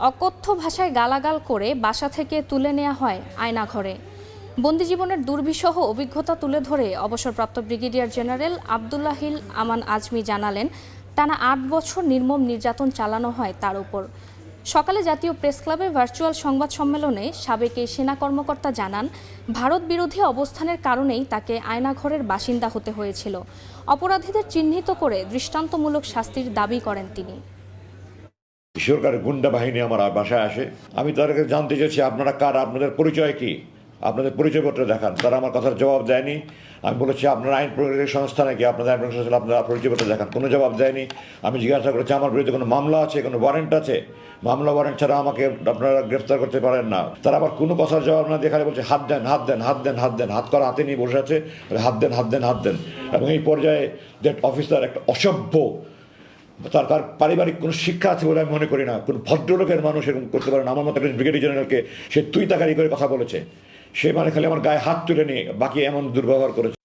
অকথ্য ভাষায় গালাগাল করে বাসা থেকে তুলে নেওয়া হয় আয়নাঘরে। বন্দি জীবনের দুর্বিষহ অভিজ্ঞতা তুলে ধরে অবসরপ্রাপ্ত ব্রিগেডিয়ার জেনারেল আবদুল্লাহিল আমান আজমি জানালেন, টানা আট বছর নির্মম নির্যাতন চালানো হয় তার উপর। সকালে জাতীয় প্রেস ক্লাবে ভার্চুয়াল সংবাদ সম্মেলনে সাবেক এই সেনা কর্মকর্তা জানান, ভারত বিরোধী অবস্থানের কারণেই তাকে আয়নাঘরের বাসিন্দা হতে হয়েছিল। অপরাধীদের চিহ্নিত করে দৃষ্টান্তমূলক শাস্তির দাবি করেন তিনি। সরকারের গুন্ডা বাহিনী আমার বাসায় আসে। আমি তাদেরকে জানতে চেয়েছি, আপনারা কার? আপনাদের পরিচয় কি? আপনাদের পরিচয়পত্র দেখান। তারা আমার কথার জবাব দেয়নি। আমি বলেছি, আপনার আইন প্রয়োগের সংস্থা নাকি? আপনাদের আইন প্রয়োগের সংস্থা, আপনারা পরিচয়পত্র দেখান। কোনো জবাব দেয়নি। আমি জিজ্ঞাসা করেছি, আমার বিরুদ্ধে কোনো মামলা আছে? কোনো ওয়ারেন্ট আছে? মামলা ওয়ারেন্ট ছাড়া আমাকে আপনারা গ্রেফতার করতে পারেন না। তারা আবার কোনো কথার জবাব না দেখালে বলছে, হাত দেন হাত দেন হাত দেন হাত দেন, হাত করা হাতে নিয়ে বসে আছে। হাত দেন হাত দেন হাত দেন। এবং এই পর্যায়ে দ্যাট অফিসার একটা অসভ্য তার তার পারিবারিক কোনো শিক্ষা আছে বলে আমি মনে করি না। কোনো ভদ্রলোকের মানুষ এরকম করতে পারে না। আমার মতো একজন ব্রিগেডিয়ার জেনারেলকে সে তুই তাকারি করে কথা বলেছে। সে মানে খালি আমার গায়ে হাত তুলে নিয়ে বাকি এমন দুর্ব্যবহার করেছে।